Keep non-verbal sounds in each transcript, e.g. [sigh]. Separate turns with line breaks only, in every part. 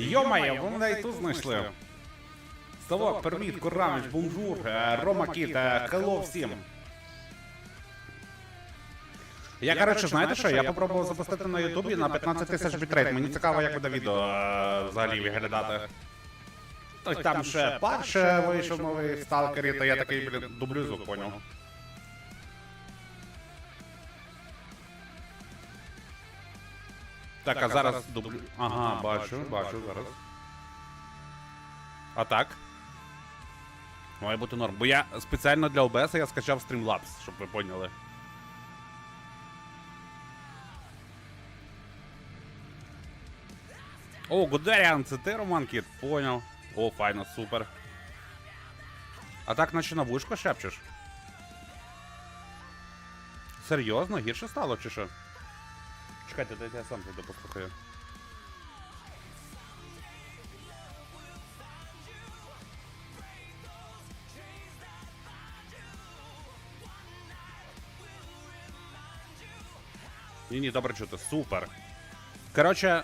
Йомає, вони і тут знайшли. Ставок, привіт, Курамич, бонжур, е, Рома Кіт, е, хелло всім. Я, коротше, знаєте що, я попробував запустити на Ютубі на 15 тисяч бітрейт. Мені цікаво, як буде відео е, взагалі виглядати. Ось там ще перше вийшов новий сталкері, то я такий, блін, дублю звук, поняв. Так, а зараз дублю. Ага, бачу, бачу зараз. А так? Має бути норм. Бо я спеціально для OBS я скачав Streamlabs, щоб ви поняли. О, Гудеріан, це ти, Роман Кіт? Поняв. О, файно, супер. А так наче на вушко шепчеш? Серйозно? Гірше стало чи що? Чекайте, дайте я сам піду послухаю. Ні, ні, добре чути, супер. Коротше,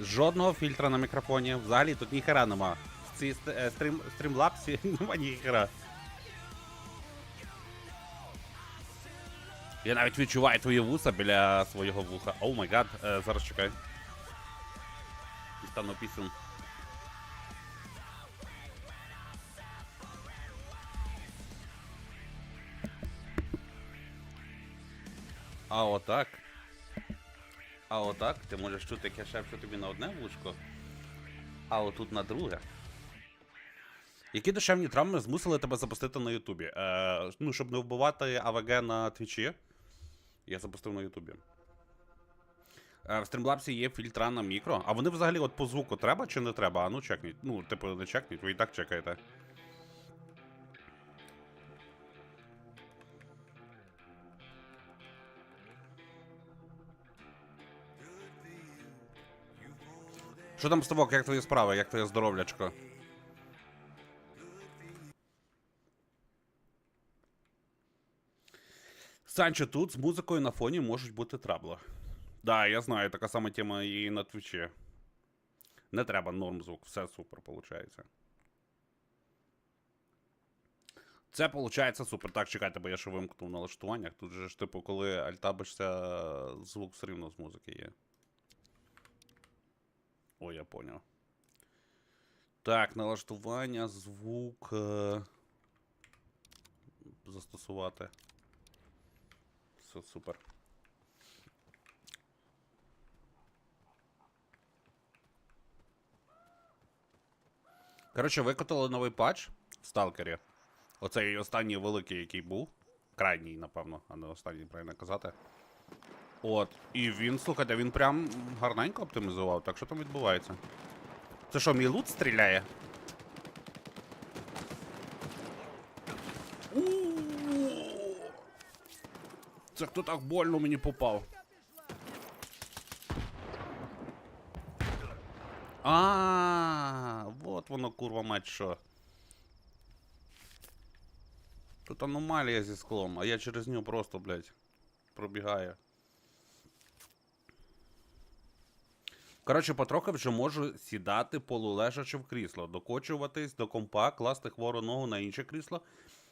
жодного фільтра на мікрофоні. Взагалі тут ніхера нема. В цій стрім, стрімлапсі [laughs] нема ніхера. Я навіть відчуваю твої вуса біля свого вуха. Оу май гад, е, зараз чекай. Дістану пісень. А отак. А отак ти можеш чути, як я шепчу тобі на одне вушко, а отут на друге. Які душевні травми змусили тебе запустити на Ютубі? Е, ну, щоб не вбивати АВГ на Твічі, я запустив на Ютубі. Е, в стрімлапсі є фільтра на мікро. А вони взагалі от по звуку треба чи не треба? А ну чекніть. Ну, типу, не чекніть, ви і так чекаєте. Що там з тобою, як твої справи, як твоє здоров'ячко? Санчо, тут з музикою на фоні можуть бути трабли. Да, я знаю, така сама тема і на твічі. Не треба норм звук, все супер виходить. Це виходить супер. Так, чекайте, бо я ще вимкнув налаштуваннях. Тут же ж, типу, коли альтабишся, звук все рівно з музики є. О, я поняв. Так, налаштування, звук. Е... Застосувати. Все супер. Коротше, викотили новий патч в Сталкері. Оцей останній великий, який був. Крайній, напевно, а не останній, правильно казати. От. І він, слухайте, він прям гарненько оптимізував, так що там відбувається? Це що, мій лут стріляє? Це хто так больно мені попав? А, вот воно, курва мать, що. Тут аномалія зі склом, а я через нього просто, блядь, пробігаю. Коротше, потрохи вже можу сідати полулежачи в крісло, докочуватись до компа, класти хвору ногу на інше крісло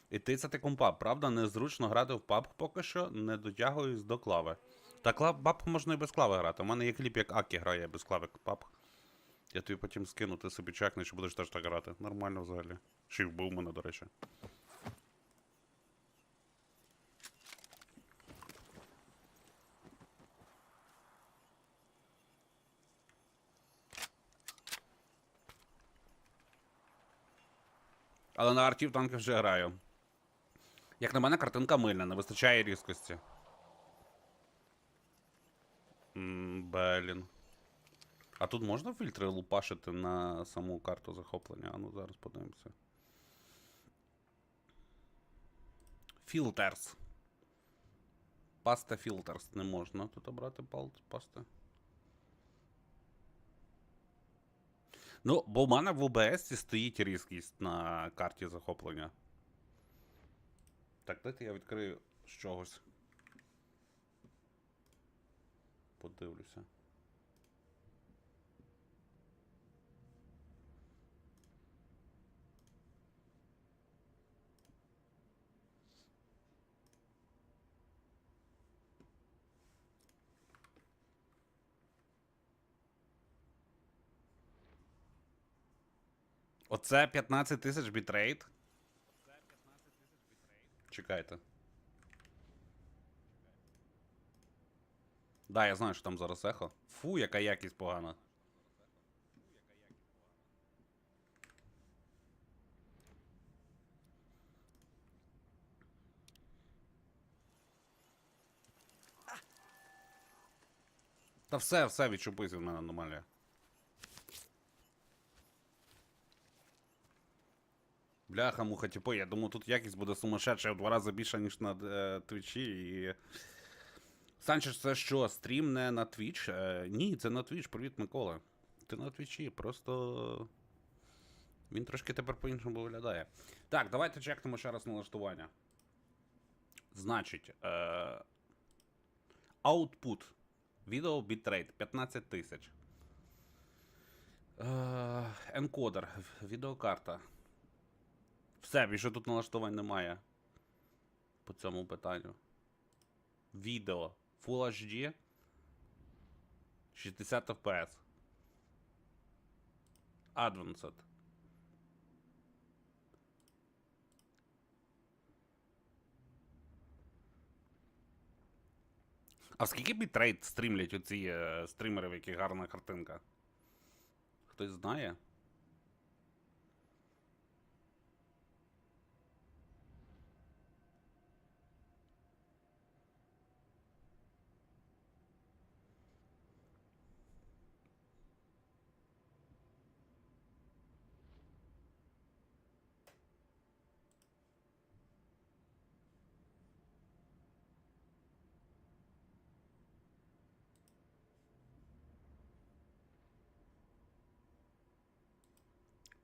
і тицяти компа. Правда, незручно грати в паб поки що, не дотягуюсь до клави. Та клав паб можна і без клави грати. У мене є кліп, як Акі грає без клави паб. Я тобі потім скину, ти собі чекнеш і будеш теж так грати. Нормально взагалі. Ще й вбив мене, до речі. Але на арті в танки вже граю. Як на мене, картинка мильна, не вистачає різкості. Блін. А тут можна фільтри лупашити на саму карту захоплення? А ну зараз подивимося. Filters. Паста Filters не можна тут обрати паста. Ну, бо в мене в OBS стоїть різкість на карті захоплення. Так, дайте я відкрию з чогось. Подивлюся. Оце 15 тисяч бітрейт? Чекайте. Да, я знаю, що там зараз ехо. Фу, яка якість погана. Та все, все, відчупись від мене аномалія. Бляха, муха, типу, я думаю, тут якість буде сумасшедша в два рази більша, ніж на е, твічі. І... Санчес, це що, стрім не на твіч? Е, ні, це на твіч, привіт, Микола. Ти на твічі, просто. Він трошки тепер по-іншому виглядає. Так, давайте чекнемо ще раз налаштування. Значить, е... output. Відео бітрейт 15 тисяч. Е... Енкодер. Відеокарта. Все, більше тут налаштувань немає. По цьому питанню. Відео. Full HD. 60 FPS. Advanced. А скільки бітрейт стрімлять оці е, стрімери, в яких гарна картинка? Хтось знає?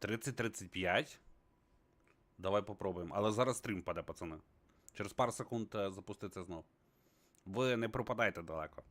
Тридцять тридцять п'ять. Давай попробуємо. Але зараз стрім паде, пацани. Через пару секунд е, запуститься знов. Ви не пропадайте далеко.